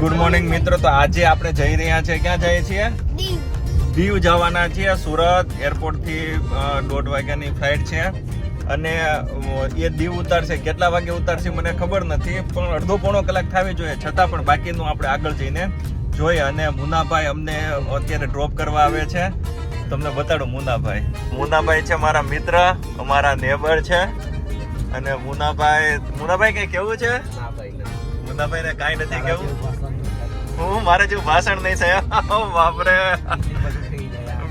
Good morning મિત્રો. તો આજે આપણે જઈ રહ્યા છે ક્યાં જઈએ છીએ? દીવ. જવાના છીએ. સુરત એરપોર્ટથી દોઢ વાગ્યાની ફ્લાઇટ છે. અને એ દીવ ઉતારશે. કેટલા વાગે ઉતારશે મને ખબર નથી પણ અડધો પોણો કલાક થાવી જોઈએ. છતાં પણ બાકીનું આપણે આગળ જઈને જોઈએ. અને મુનાભાઈ અમને અત્યારે ડ્રોપ કરવા આવે છે. તમને બતાડો મુનાભાઈ. મુનાભાઈ છે મારા મિત્ર અમારા નેબર છે. અને મુનાભાઈ મુનાભાઈ કઈ કેવું છે? મુનાભાઈ ને કાંઈ નથી કેવું હું મારે જેવું ભાષણ નહીં થયા. બાપરે.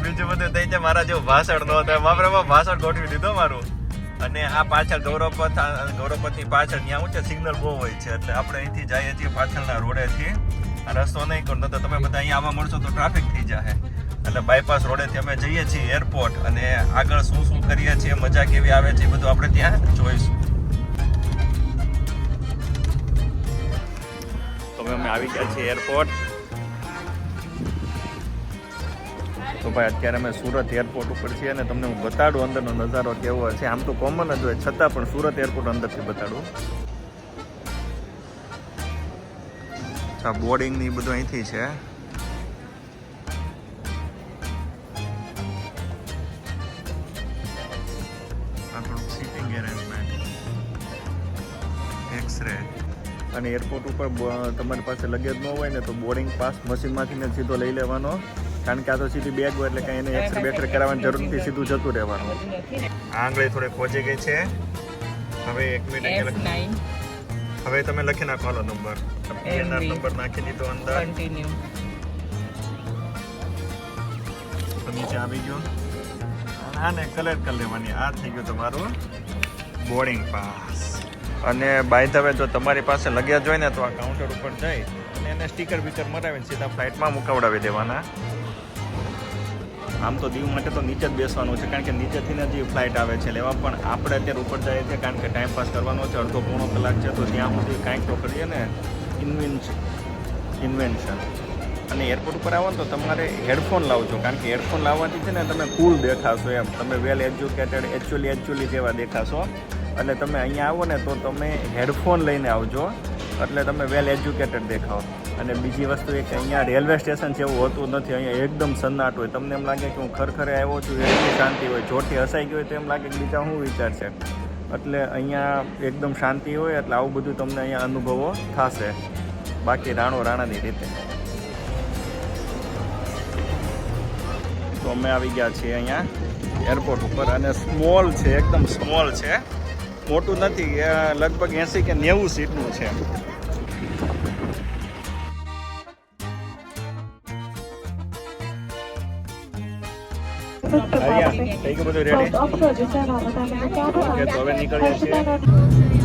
બીજું બધું થઈ જાય. મારા જેવું ભાષણ ન થાય. બાપરે બાપ ભાષણ ગોઠવી દીધું મારું. અને આ પાછળ ગૌરવપથ ગૌરવપથની પાછળ ત્યાં છે સિગ્નલ બહુ હોય છે. એટલે આપણે અહીંથી જઈએ છીએ પાછળના રોડેથી. આ રસ્તો નહીં કરતો તો તમે બધા અહીંયા આવવા મળશો તો ટ્રાફિક થઈ જાય એટલે બાયપાસ રોડેથી અમે જઈએ છીએ એરપોર્ટ અને આગળ શું શું કરીએ છીએ, મજા કેવી આવે છે એ બધું આપણે ત્યાં જોઈશું. હવે અમે આવી ગયા છીએ એરપોર્ટ તો ભાઈ, અત્યારે અમે સુરત એરપોર્ટ ઉપર છીએ અને તમને હું બતાડું, અંદરનો નજારો કેવો છે. આમ તો કોમન જ હોય, છતાં પણ સુરત એરપોર્ટ અંદરથી બતાડું. અચ્છા બોર્ડિંગની બધું અહીંથી છે. આપણું સીટિંગ એરેન્જમેન્ટ એક્સરે અને એરપોર્ટ ઉપર બ- તમારી પાસે લગેજ ન હોય ને તો બોર્ડિંગ પાસ મશીનમાંથી ને સીધો લઈ લેવાનો. કારણ કે આ તો સીધી બેગ હોય એટલે કાંઈ એને એક્સરે બેક્સરે કરાવવાની જરૂર નથી સીધું જતું રહેવાનું. આંગળી થોડી ખોજી ગઈ છે. હવે એક મિનિટ હવે તમે લખી નાખો હાલો નંબર. નંબર નાખી દીધો અંદર. નીચે આવી ગયો. હા ને કલેક્ટ કરી લેવાની. આ થઈ ગયું તમારું બોર્ડિંગ પાસ અને બાય ધ વે જો તમારી પાસે લગેજ હોય ને, તો આ કાઉન્ટર ઉપર જઈ અને એને સ્ટીકર બીકર મરાવીને સીધા ફ્લાઇટમાં મુકાવડાવી દેવાના. આમ તો દીવ માટે તો નીચે જ બેસવાનું છે, કારણ કે નીચેથી જે ફ્લાઇટ આવે છે લેવા પણ આપણે અત્યારે ઉપર જઈએ છીએ, કારણ કે ટાઈમ પાસ કરવાનો છે, અડધો પોણો કલાક છે, તો ત્યાં સુધી કાંઈક તો કરીએ ને ઇન્વેન્શન ઇન્વેન્શન અને એરપોર્ટ ઉપર આવો ને, તો તમારે હેડફોન લાવજો, કારણ કે હેડફોન લાવવાથી છે ને, તમે કુલ દેખાશો એમ. તમે વેલ એજ્યુકેટેડ એકચ્યુઅલી એકચ્યુઅલી જેવા દેખાશો. એટલે તમે અહીંયા આવો ને તો તમે હેડફોન લઈને આવજો. એટલે તમે વેલ એજ્યુકેટેડ દેખાઓ અને બીજી વસ્તુ એ કે અહીંયા રેલવે સ્ટેશન એવું હોતું નથી, અહીંયા એકદમ સન્નાટ હોય. તમને એમ લાગે કે હું ખરખરે આવ્યો છું, એટલી શાંતિ હોય. જોઠી હસાઈ ગઈ હોય તો એમ લાગે કે બીજા હું વિચાર છે? એટલે અહીંયા એકદમ શાંતિ હોય, એટલે આવું બધું તમને અહીંયા અનુભવો થશે. બાકી રાણો રાણાની રીતે. તો અમે આવી ગયા છીએ અહીંયા એરપોર્ટ ઉપર. અને સ્મોલ છે, એકદમ સ્મોલ છે. મોટું નથી લગભગ એંસી કે નેવું સીટનું છે. થઈ ગયું બધું રેડી ઓકે તો હવે નીકળીએ છીએ.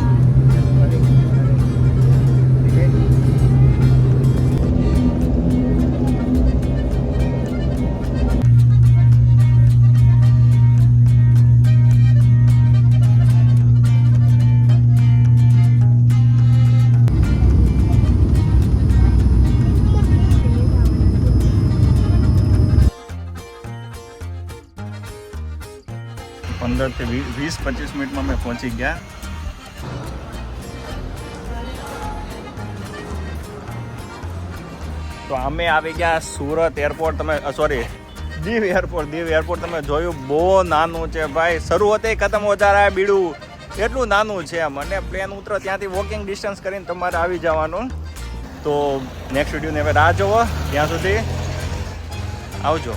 પંદરથી વીસ, પચીસ મિનિટમાં અમે પહોંચી ગયા. તો અમે આવી ગયા સુરત એરપોર્ટ. તમે sorry Diu airport. Diu airport તમે જોયું, બહુ નાનું છે ભાઈ. શરૂ હોતે ખતમ વધારે બીડું. એટલું નાનું છે એમ. અને પ્લેન ઉતરો ત્યાંથી વોકિંગ ડિસ્ટન્સ કરીને તમારે આવી જવાનું. તો નેક્સ્ટ વિડીયોને હવે રાહ જોવો. ત્યાં સુધી આવજો.